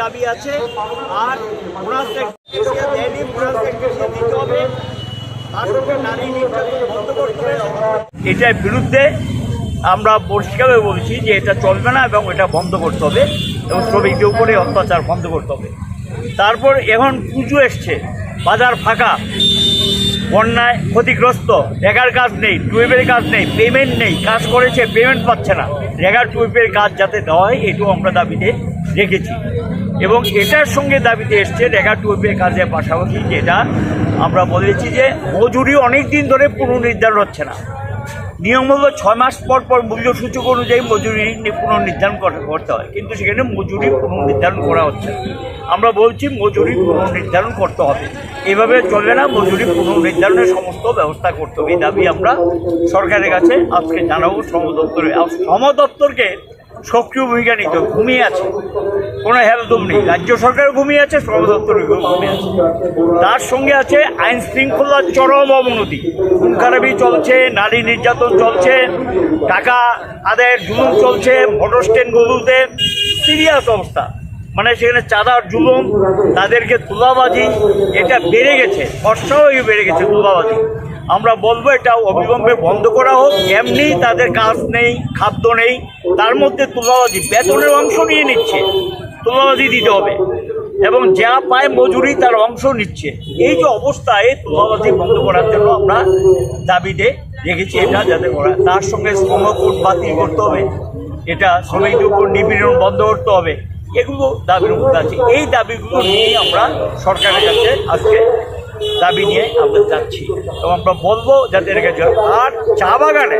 দাবি আছে আর বোনাস ট্যাক্স দেয়নি বোনাস ট্যাক্স দিতে হবে। তার সঙ্গে নারী নির্যাতন বন্ধ করতে হবে। এটার বিরুদ্ধে আমরা পরিষ্কারভাবে বলছি যে এটা চলবে না এবং এটা বন্ধ করতে হবে এবং শ্রমিকদের উপরে অত্যাচার বন্ধ করতে হবে। তারপর এখন পুজো এসছে, বাজার ফাঁকা, বন্যায় ক্ষতিগ্রস্ত রেগার কাজ নেই টুয়েবের কাজ নেই পেমেন্ট নেই, কাজ করেছে পেমেন্ট পাচ্ছে না। রেগার টুয়েবের কাজ যাতে দেওয়া হয় এটাও আমরা দাবিতে রেখেছি। এবং এটার সঙ্গে দাবিতে এসছে রেগার টুয়েবের কাজের পাশাপাশি, যেটা আমরা বলেছি যে মজুরি অনেক দিন ধরে পুনর্নির্ধারণ হচ্ছে না। নিয়ম হলো ছয় মাস পর পর মূল্য সূচক অনুযায়ী মজুরি পুনর্নির্ধারণ করতে হয়। কিন্তু সেখানে মজুরি পুনর্নির্ধারণ করা হচ্ছে আমরা বলছি মজুরি পুনর্নির্ধারণ করতে হবে। এভাবে চলবে না, মজুরি পুনর্নির্ধারণের সমস্ত ব্যবস্থা করতে হবে। এই দাবি আমরা সরকারের কাছে আজকে জানাব। শ্রম দপ্তরে শ্রম দপ্তরকে সক্রিয় ভূমিকা নিতে। ঘুমিয়ে আছে। কোনো হেলদম নেই। রাজ্য সরকার ঘুমিয়ে আছে শ্রম দপ্তরের ঘুমিয়ে আছে। তার সঙ্গে আছে আইন শৃঙ্খলার চরম অবনতি। খুন খারাপি চলছে, নারী নির্যাতন চলছে, টাকা আদায়ের জুলুম চলছে, ভোটার স্ট্যান্ডগুলোতে সিরিয়াস অবস্থা। মানে সেখানে চাঁদার জুলুম, তাদেরকে তুলাবাজি এটা বেড়ে গেছে খরচাও বেড়ে গেছে তুলাবাজি আমরা বলব এটা অবিলম্বে বন্ধ করা হোক। এমনি তাদের কাজ নেই, খাদ্য নেই। তার মধ্যে তুলাবাজি বেতনের অংশ নিয়ে নিচ্ছে। তুলাবাজি দিতে হবে। এবং যা পায় মজুরি তার অংশ নিচ্ছে। এই যে অবস্থা, এই তুলাবাজি বন্ধ করার জন্য আমরা দাবিতে রেখেছি এটা যাতে করা তার সঙ্গে শ্রমকোট বাতিল করতে হবে। এটা শ্রমিকদের উপর নিপীড়ন বন্ধ করতে হবে। এগুলো দাবির মধ্যে আছে। এই দাবিগুলো নিয়ে আমরা সরকারের কাছে আজকে দাবি নিয়ে আমরা যাচ্ছি। এবং আমরা বলব যাতে যায় আর চা বাগানে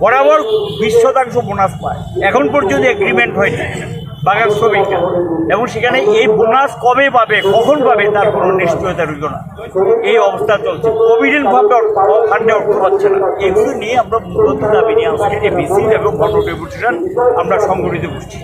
বরাবর বিশ শতাংশ বোনাস পায়। এখন পর্যন্ত এগ্রিমেন্ট হয়নি বাগান শ্রমিকরা। এবং সেখানে এই বোনাস কবে পাবে, কখন পাবে, তার কোনো নিশ্চয়তা রইল না। এই অবস্থা চলছে। কোভিডের ভাবে ফান্ডে অর্থ পাচ্ছে না। এগুলো নিয়ে আমরা মূলত দাবি নিয়ে আজকে এবং ডেপুটেশন আমরা সংগঠিত করছি।